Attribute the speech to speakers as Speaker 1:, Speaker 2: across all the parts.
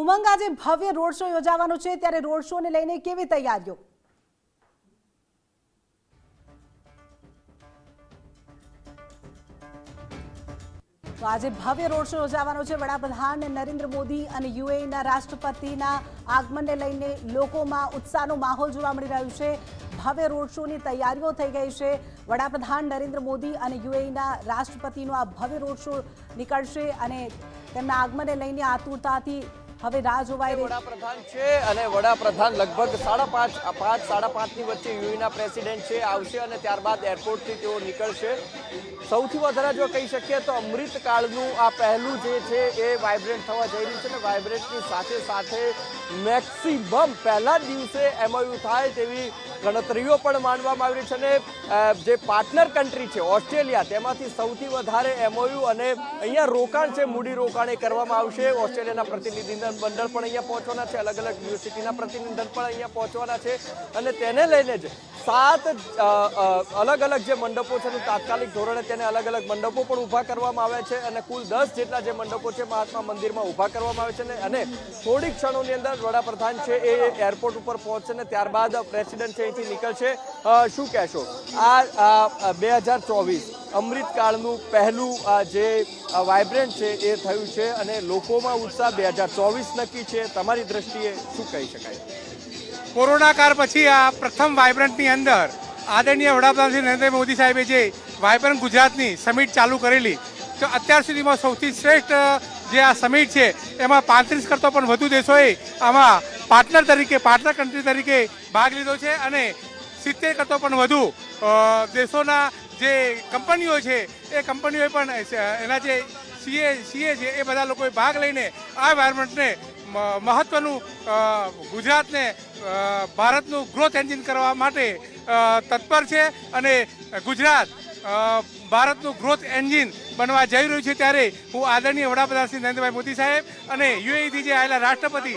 Speaker 1: ઉમંગ આજે ભવ્ય road show યોજાવાનો છે. ત્યારે રોડ શોને લઈને કેવી તૈયારીઓ? તો આજે ભવ્ય રોડ શો યોજાવાનો છે. વડાપ્રધાન નરેન્દ્ર મોદી અને યુએઈના રાષ્ટ્રપતિના આગમનને લઈને લોકોમાં ઉત્સાહનો માહોલ જોવા મળી રહ્યો છે. ભવ્ય રોડ શોની તૈયારીઓ થઈ ગઈ છે. વડાપ્રધાન નરેન્દ્ર મોદી અને યુએઈના રાષ્ટ્રપતિનો આ ભવ્ય રોડ શો નીકળશે અને તેમના આગમનને લઈને આતુરતાથી હવે રાહ જોવાઈ
Speaker 2: વડાપ્રધાન છે અને વડાપ્રધાન લગભગ સાડા પાંચ પાંચ, સાડા પાંચની વચ્ચે યુએના પ્રેસિડેન્ટ છે, આવશે અને ત્યારબાદ એરપોર્ટથી તેઓ નીકળશે. સૌથી વધારે જો કહી શકીએ તો અમૃતકાળનું આ પહેલું જે છે એ વાઇબ્રન્ટ થવા જઈ રહ્યું છે ને વાઇબ્રન્ટની સાથે સાથે મેક્સિમમ પહેલા દિવસે એમઓયુ થાય તેવી ગણતરીઓ પણ માનવામાં આવી છે અને જે પાર્ટનર કન્ટ્રી છે, ઓસ્ટ્રેલિયા, તેમાંથી સૌથી વધારે એમઓયુ અને અહીંયા રોકાણ છે, મૂડી રોકાણ એ કરવામાં આવશે. ઓસ્ટ્રેલિયાના પ્રતિનિધિ મંડળ પણ અહીંયા પહોંચવાના છે અલગ અલગ યુનિવર્સિટીના પ્રતિનિધિ પણ અહીંયા પહોંચવાના છે. અને તેને લઈને જ સાત અલગ અલગ જે મંડપો છે તાત્કાલિક ધોરણે તેને અલગ અલગ મંડપો પણ ઊભા કરવામાં આવ્યા છે અને કુલ દસ જેટલા જે મંડપો છે, મહાત્મા મંદિરમાં ઊભા કરવામાં આવે છે અને થોડીક ક્ષણોની અંદર વડાપ્રધાન છે એ એરપોર્ટ ઉપર પહોંચશે ને ત્યારબાદ પ્રેસિડેન્ટ છે અહીંથી નીકળશે. શું કહેશો? આ બે હજાર ચોવીસ અમૃતકાળનું પહેલું જે વાઇબ્રન્ટ છે એ થયું છે અને લોકોમાં ઉત્સાહ બે હજાર ચોવીસ નક્કી છે. તમારી દ્રષ્ટિએ શું કહી શકાય?
Speaker 3: કોરોના કાળ પછી આ પ્રથમ વાઇબ્રન્ટની અંદર આદરણીય વડાપ્રધાન શ્રી નરેન્દ્ર મોદી સાહેબે જે વાઇબ્રન્ટ ગુજરાતની સમિટ ચાલુ કરેલી, તો અત્યાર સુધીમાં સૌથી શ્રેષ્ઠ જે આ સમિટ છે, એમાં પાંત્રીસ કરતાં પણ વધુ દેશોએ આમાં પાર્ટનર તરીકે પાર્ટનર કન્ટ્રી તરીકે ભાગ લીધો છે અને સિત્તેર કરતાં પણ વધુ દેશોના જે કંપનીઓ છે, એ કંપનીઓએ પણ એના જે સીએ સીએ છે, એ બધા લોકોએ ભાગ લઈને આ એન્વાયરમેન્ટને મહત્વનું ગુજરાતને ભારતનું ગ્રોથ એન્જિન કરવા માટે તત્પર છે અને ગુજરાત ભારતનું ગ્રોથ એન્જિન બનવા જઈ રહ્યું છે ત્યારે હું આદરણીય વડાપ્રધાન શ્રી નરેન્દ્રભાઈ મોદી સાહેબ અને યુએઈથી જે આવેલા રાષ્ટ્રપતિ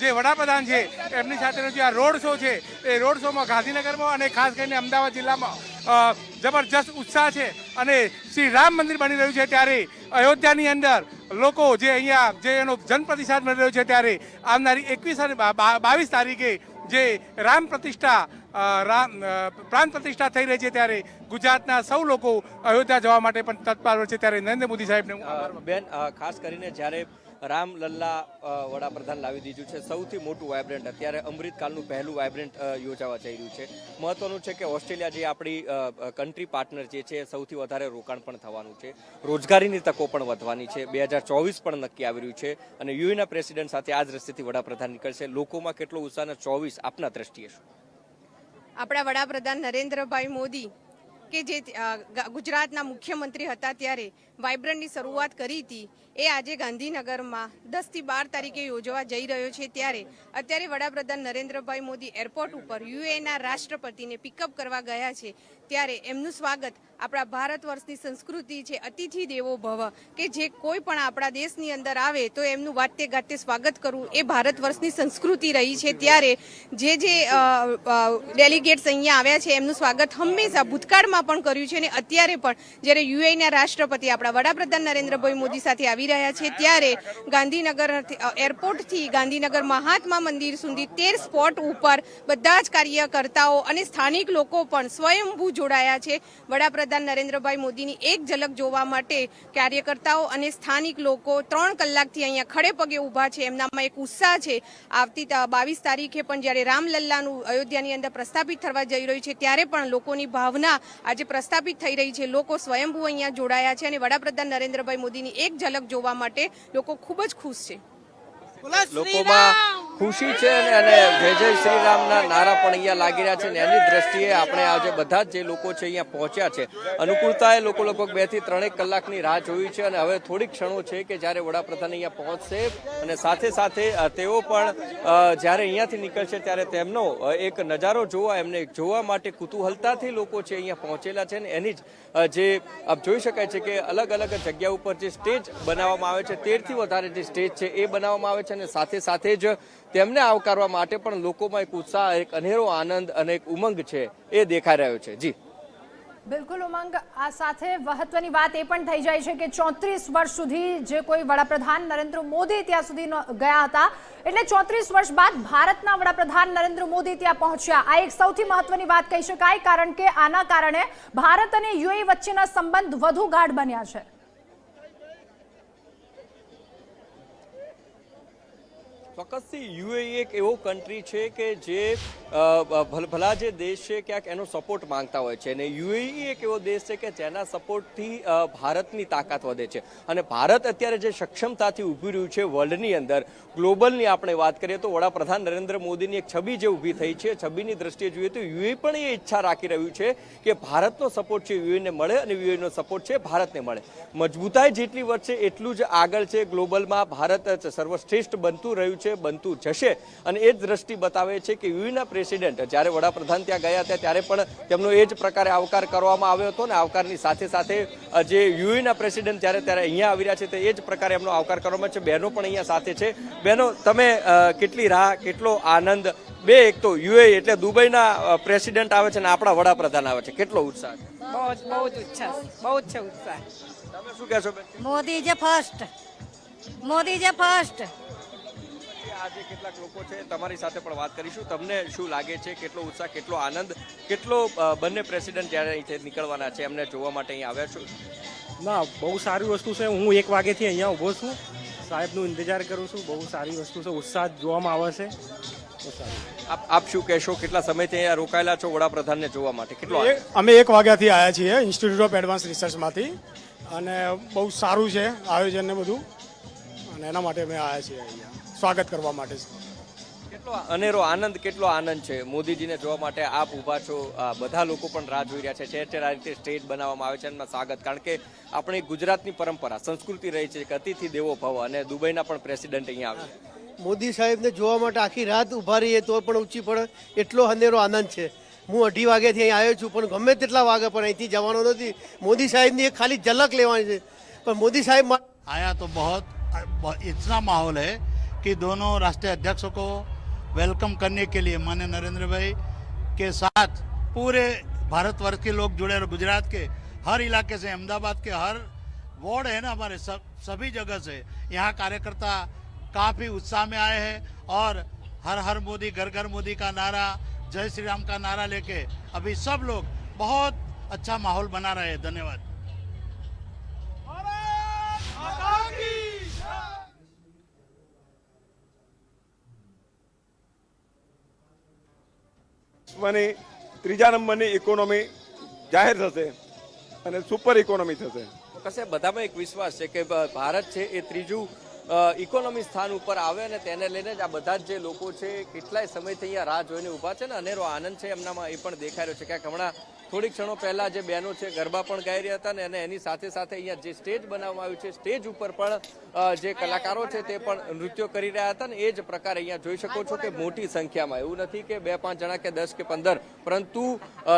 Speaker 3: જે વડાપ્રધાન છે, એમની સાથેનો જે આ રોડ શો છે, એ રોડ શોમાં ગાંધીનગરમાં અને ખાસ કરીને અમદાવાદ જિલ્લામાં જબરજસ્ત ઉત્સાહ છે અને શ્રી રામ મંદિર બની રહ્યું છે ત્યારે અયોધ્યાની અંદર લોકો જે અહીંયા જે એનો જનપ્રતિસાદ મળી રહ્યો છે ત્યારે આવનારી એકવીસ અને બાવીસ તારીખે જે રામ પ્રતિષ્ઠા પ્રાણ પ્રતિષ્ઠા થઈ રહી છે ત્યારે ગુજરાતના સૌ લોકો અયોધ્યા જવા માટે પણ તત્પર છે ત્યારે નરેન્દ્ર મોદી સાહેબને.
Speaker 2: બેન ખાસ કરીને જ્યારે રામલલ્લા લલ્લા વડાપ્રધાન લાવી દીધું છે સૌથી મોટું વાઇબ્રન્ટ અત્યારે અમૃતકાળનું પહેલું વાઇબ્રન્ટ યોજાવા જઈ રહ્યું છે. મહત્વનું છે કે ઓસ્ટ્રેલિયા જે આપણી કન્ટ્રી પાર્ટનર જે છે સૌથી વધારે રોકાણ પણ થવાનું છે. રોજગારીની તકો પણ વધવાની છે. બે હજાર ચોવીસ પણ નક્કી આવી રહ્યું છે અને યુએના પ્રેસિડેન્ટ સાથે આ જ રસ્તેથી વડાપ્રધાન નીકળશે. લોકોમાં કેટલો ઉત્સાહ અને ચોવીસ આપના દ્રષ્ટિએ શું?
Speaker 4: આપણા વડાપ્રધાન નરેન્દ્રભાઈ મોદી કે જે ગુજરાતના મુખ્યમંત્રી હતા ત્યારે વાઇબ્રન્ટની શરૂઆત કરી હતી. એ આજે ગાંધીનગરમાં દસથી બાર તારીખે યોજવા જઈ રહ્યો છે. ત્યારે અત્યારે વડાપ્રધાન નરેન્દ્રભાઈ મોદી એરપોર્ટ ઉપર યુએના રાષ્ટ્રપતિને પિકઅપ કરવા ગયા છે. ત્યારે એમનું સ્વાગત આપણા ભારત વર્ષની સંસ્કૃતિ છે, અતિથિ દેવો ભવ, કે જે કોઈ પણ આપણા દેશની અંદર આવે તો એમનું વાતે ગાતે સ્વાગત કરવું એ ભારત વર્ષની સંસ્કૃતિ રહી છે. ત્યારે જે જે ડેલિગેટ્સ અહીંયા આવ્યા છે, એમનું સ્વાગત હંમેશા ભૂતકાળમાં પણ કર્યું છે અને અત્યારે પણ જ્યારે યુએના રાષ્ટ્રપતિ આપણા વડાપ્રધાન નરેન્દ્રભાઈ મોદી સાથે આવી રહ્યા છે. ત્યારે ગાંધીનગર એરપોર્ટથી ગાંધીનગર મહાત્મા મંદિર સુધી તેર સ્પોટ ઉપર બધા જ કાર્યકર્તાઓ અને સ્થાનિક લોકો પણ સ્વયંભૂ જોડાયા છે. વડાપ્રધાન નરેન્દ્રભાઈ મોદીની એક ઝલક જોવા માટે કાર્યકર્તાઓ અને સ્થાનિક લોકો ત્રણ કલાકથી અહીંયા ખડે પગે ઊભા છે. એમનામાં એક ઉત્સાહ છે. આવતી બાવીસ તારીખે પણ જ્યારે રામલલ્લાનું અયોધ્યાની અંદર પ્રસ્થાપિત થવા જઈ રહ્યું છે, ત્યારે પણ લોકોની ભાવના આજે પ્રસ્થાપિત થઈ રહી છે. લોકો સ્વયંભૂ અહીંયા જોડાયા છે અને વડાપ્રધાન નરેન્દ્રભાઈ મોદીની એક ઝલક જોવા માટે લોકો ખૂબ જ ખુશ છે.
Speaker 2: લોકોમાં ખુશી છે અને જય જય શ્રી રામના નારા પણ અહીંયા લાગી રહ્યા છે ને એની દ્રષ્ટિએ આપણે આજે બધા જ લોકો છે અહીંયા પહોંચ્યા છે. અનુકૂળતાએ લોકો લગભગ બેથી ત્રણેક કલાકની રાહ જોઈ છે અને હવે થોડીક ક્ષણો છે કે જ્યારે વડાપ્રધાન અહીંયા પહોંચશે અને સાથે સાથે તેઓ પણ જ્યારે અહીંયાથી નીકળશે ત્યારે તેમનો એક નજારો જોવા, એમને જોવા માટે કુતૂહલતાથી લોકો છે અહીંયા પહોંચેલા છે ને એની જ જે, આપ જોઈ શકાય છે કે અલગ અલગ જગ્યા ઉપર જે સ્ટેજ બનાવવામાં આવે છે, તેરથી વધારે જે સ્ટેજ છે એ બનાવવામાં આવે છે અને સાથે સાથે જ તેમને આવકારવા માટે પણ લોકોમાં એક ઉત્સાહ, એક અનેરો આનંદ અને એક ઉમંગ છે એ દેખાઈ રહ્યો છે. જી.
Speaker 5: બિલકુલ ઉમંગ. આ સાથે મહત્વની વાત એ પણ થઈ જાય છે કે ચોત્રીસ વર્ષ સુધી જે કોઈ વડાપ્રધાન નરેન્દ્ર મોદી ત્યાં સુધી ગયા હતા, એટલે ચોત્રીસ વર્ષ બાદ ભારતના વડાપ્રધાન નરેન્દ્ર મોદી ત્યાં પહોંચ્યા. આ એક સૌથી મહત્વની વાત કહી શકાય, કારણ કે આના કારણે ભારત અને યુએ વચ્ચેના સંબંધ વધુ ગાઢ બન્યા છે.
Speaker 2: ચોક્કસથી યુએઈ એક એવો કન્ટ્રી છે કે જે ભલ- જે દેશ છે ક્યાંક એનો સપોર્ટ માંગતા હોય છે અને યુએઈ એક એવો દેશ છે કે જેના સપોર્ટથી ભારતની તાકાત વધે છે. અને ભારત અત્યારે જે સક્ષમતાથી ઊભી રહ્યું છે વર્લ્ડની અંદર ગ્લોબલની આપણે વાત કરીએ તો વડાપ્રધાન નરેન્દ્ર મોદીની એક છબી જે ઊભી થઈ છે, છબીની દ્રષ્ટિએ જોઈએ તો યુએ પણ એ ઈચ્છા રાખી રહ્યું છે કે ભારતનો સપોર્ટ છે યુએને મળે અને યુએનો સપોર્ટ છે ભારતને મળે. મજબૂતાઈ જેટલી વધશે એટલું જ આગળ છે ગ્લોબલમાં. ભારત સર્વશ્રેષ્ઠ બનતું રહ્યું છે, બનતું જશે. અને એ જ દ્રષ્ટિ બતાવે છે કે યુએના પ્રેસિડેન્ટ જ્યારે વડાપ્રધાન ત્યાં ગયા હતા ત્યારે પણ તેમનો એ જ પ્રકારે આવકાર કરવામાં આવ્યો હતો ને આવકારની સાથે સાથે જે યુએના પ્રેસિડેન્ટ જ્યારે ત્યારે અહીંયા આવી રહ્યા છે તે એ જ પ્રકારે એમનો આવકાર કરવામાં છે. બહેનો પણ અહીંયા સાથે છે. બહેનો તમે કેટલી રાહ કેટલો આનંદ? બે એક તો યુએ એટલે દુબઈના પ્રેસિડેન્ટ આવે છે અને આપણા વડાપ્રધાન આવે છે. કેટલો ઉત્સાહ છે?
Speaker 6: બહુ જ બહુ જ ઉત્સાહ બહુ જ છે ઉત્સાહ.
Speaker 2: તમે શું કહેશો
Speaker 7: મોદી જે ફર્સ્ટ મોદી જે ફર્સ્ટ
Speaker 2: આજે કેટલાક લોકો છે તમારી સાથે પણ વાત કરીશું. તમને શું લાગે છે કેટલો ઉત્સાહ કેટલો આનંદ કેટલો બંને પ્રેસિડેન્ટ જ્યારે અહીંથી નીકળવાના છે એમને જોવા માટે અહીં આવ્યા છું?
Speaker 8: ના બહુ સારી વસ્તુ છે. હું એક વાગેથી અહીંયા ઊભો છું. સાહેબનું ઇંતજાર કરું છું. બહુ સારી વસ્તુ છે. ઉત્સાહ જોવામાં આવે છે.
Speaker 2: આપ આપ શું કહેશો? કેટલા સમયથી અહીંયા રોકાયેલા છો વડાપ્રધાનને જોવા માટે? કેટલો
Speaker 9: અમે એક વાગ્યાથી આવ્યા છીએ ઇન્સ્ટિટ્યૂટ ઓફ એડવાન્સ રિસર્ચમાંથી અને બહુ સારું છે આયોજન ને બધું. અને એના માટે અમે આવ્યા છીએ અહીંયા. સ્વાગત કરવા માટે
Speaker 2: કેટલો અનેરો આનંદ કેટલો આનંદ છે? મોદીજીને જોવા માટે આપ ઊભા છો. બધા લોકો પણ રાહ જોઈ રહ્યા છે. ઠેર આ રીતે સ્ટેજ બનાવવામાં આવે છે એમના સ્વાગત. કારણ કે આપણી ગુજરાતની પરંપરા સંસ્કૃતિ રહી છે કે અતિથિ દેવો ભવ અને દુબઈના પણ પ્રેસિડેન્ટ અહીંયા આવે
Speaker 10: મોદી સાહેબને જોવા માટે આખી રાત ઊભા રહીએ તો પણ ઊંચી પણ એટલો અનેરો આનંદ છે. હું અઢી વાગ્યાથી અહીં આવ્યો છું પણ ગમે તેટલા વાગે પણ અહીંથી જવાનો નથી. મોદી સાહેબની એક ખાલી ઝલક લેવાની છે. પણ મોદી સાહેબ
Speaker 11: આયા તો બહુ ઇતના માહોલ હૈ कि दोनों राष्ट्रीय अध्यक्षों को वेलकम करने के लिए माननीय नरेंद्र भाई के साथ पूरे भारतवर्ष के लोग जुड़े और गुजरात के, हर इलाके से, अहमदाबाद के, हर वार्ड है ना हमारे, सब, सभी जगह से यहाँ कार्यकर्ता काफ़ी उत्साह में आए हैं और हर हर मोदी, घर घर मोदी का नारा, जय श्री राम का नारा लेके अभी सब लोग बहुत अच्छा माहौल बना रहे हैं। धन्यवाद।
Speaker 12: વિશ્વની ત્રીજા નંબરની ઇકોનોમી જાહેર થશે અને સુપર ઇકોનોમી થશે.
Speaker 2: કશે બધામાં એક વિશ્વાસ છે કે ભારત છે એ ત્રીજું ઇકોનોમી સ્થાન ઉપર આવે અને તેને લઈને જ આ બધા જ જે લોકો છે કેટલાય સમયથી અહીંયા રાહ જોઈને ઊભા છે ને? અનેરો આનંદ છે એમનામાં એ પણ દેખાઈ રહ્યો છે. ક્યાંક હમણાં થોડીક ક્ષણો પહેલા જે બહેનો છે ગરબા પણ ગાઈ રહ્યા હતા અને એની સાથે સાથે અહીંયા જે સ્ટેજ બનાવવામાં આવ્યું છે, સ્ટેજ ઉપર પણ જે કલાકારો છે તે પણ નૃત્યો કરી રહ્યા હતા ને એ જ પ્રકારે અહીંયા જોઈ શકો છો કે મોટી સંખ્યામાં. એવું નથી કે બે પાંચ જણા કે દસ કે પંદર, પરંતુ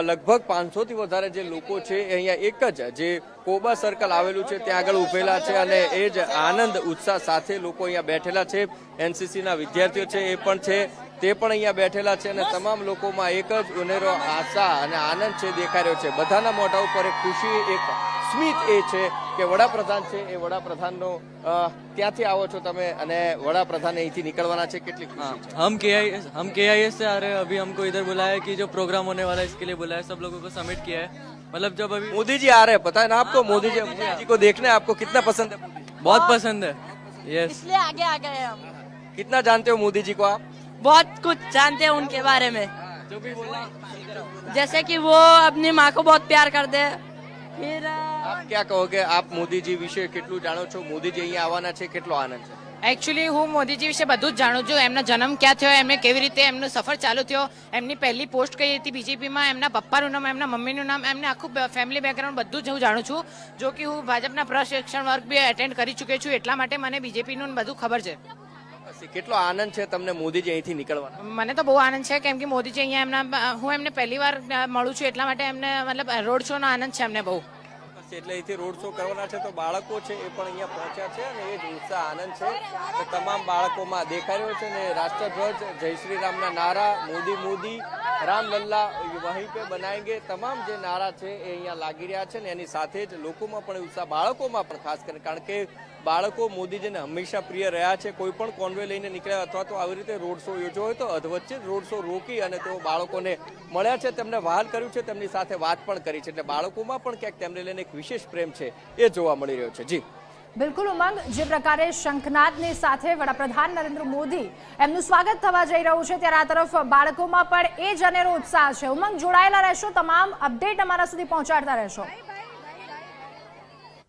Speaker 2: લગભગ પાંચસોથી વધારે જે લોકો છે અહીંયા એક જ, જે કોબા સર્કલ આવેલું છે, ત્યાં આગળ ઉભેલા છે અને એ જ આનંદ, ઉત્સાહ સાથે લોકો અહીંયા બેઠેલા છે. એનસીસી ના વિદ્યાર્થીઓ છે એ પણ છે. તે પણ અહીંયા બેઠેલા છે અને તમામ લોકોમાં એક જ ઉનેરો આશા અને આનંદ છે દેખાઈ રહ્યો છે બધાના મોઢા ઉપર એક ખુશી એક સ્મિત એ છે કે વડાપ્રધાન છે એ વડાપ્રધાનનો અ, ત્યાંથી આવો છો તમે અને વડાપ્રધાન અહીંથી નીકળવાના છે કેટલી ખુશી છે
Speaker 13: हम के आई हम के आई से आ रहे हैं अभी हमको इधर बुलाया है कि जो प्रोग्राम होने वाला है इसके लिए बुलाया है सब लोगों को सबमिट किया है मतलब जब अभी
Speaker 2: मोदी जी आ रहे हैं पता है ना आपको मोदी जी मोदी जी को देखने आपको कितना पसंद है मोदी जी?
Speaker 13: बहुत पसंद है यस
Speaker 7: इसलिए आगे आ गए हम
Speaker 2: कितना जानते हो मोदी जी को आप
Speaker 7: बहुत कुछ जानते हैं उनके बारे में
Speaker 13: जो भी बोला
Speaker 7: जैसे कि वो अपनी माँ को बहुत प्यार करते हैं फिर अ,
Speaker 2: આપ ક્યાં કહોગે આપ મોદીજી વિશે કેટલું જાણો છો મોદીજી અહીંયા આવવાના છે કેટલો આનંદ છે
Speaker 6: એકચ્યુઅલી હું મોદીજી વિશે બધું જ જાણું છું એમનો જન્મ ક્યાં થયો એમને કેવી રીતે એમનો સફર ચાલુ થયો એમની પહેલી પોસ્ટ કઈ હતી બીજેપીમાં એમના પપ્પાનું નામ એમના મમ્મીનું નામ એમને આખું ફેમિલી બેકગ્રાઉન્ડ બધું જ હું જાણું છું જો કે હું ભાજપના પ્રશિક્ષણ વર્ગ બી એટેન્ડ કરી ચૂકી છું એટલા માટે મને બીજેપીનું બધું ખબર છે
Speaker 2: બસ, કેટલો આનંદ છે તમને મોદીજી અહીંથી નીકળવાનો?
Speaker 6: મને તો બહુ આનંદ છે કેમ કે મોદીજી અહીંયા એમના હું એમને પહેલી વાર મળું છું એટલા માટે એમને મતલબ રોડ શોનો આનંદ છે એમને બહુ.
Speaker 2: એટલે અહીંથી રોડ શો કરવાના છે તો બાળકો છે એ પણ અહીંયા પહોંચ્યા છે અને એ જ ઉત્સાહ આનંદ છે. તો તમામ બાળકોમાં દેખાઈ રહ્યો છે અને રાષ્ટ્રધ્વજ જય શ્રી રામના નારા મોદી મોદી રામ લલ્લા વહીં પે બનાવેંગે તમામ જે નારા છે એ અહીંયા લાગી રહ્યા છે ને એની સાથે જ લોકોમાં પણ ઉત્સાહ બાળકોમાં પણ ખાસ કરીને. કારણ કે બાળકો મોદીજીને હંમેશા પ્રિય રહ્યા છે, કોઈ પણ કોન્વે લઈને નીકળ્યા અથવા તો આવી રીતે રોડ શો યોજ્યો હોય તો અધવચ્ચે રોડ શો રોકી અને તેઓ બાળકોને મળ્યા છે. તેમને વહાલ કર્યું છે, તેમની સાથે વાત પણ કરી છે. એટલે બાળકોમાં પણ ક્યાંક તેમને લઈને એક વિશેષ પ્રેમ છે, એ જોવા મળી રહ્યો છે. જી.
Speaker 5: બિલકુલ, ઉમંગ. જે પ્રકારે શંખનાદની સાથે વડાપ્રધાન નરેન્દ્ર મોદી એમનું સ્વાગત થવા જઈ રહ્યું છે, ત્યારે આ તરફ બાળકોમાં પણ એ જ અનેરો ઉત્સાહ છે. ઉમંગ, જોડાયેલા રહેશો. તમામ અપડેટ અમારા સુધી પહોંચાડતા રહેશો.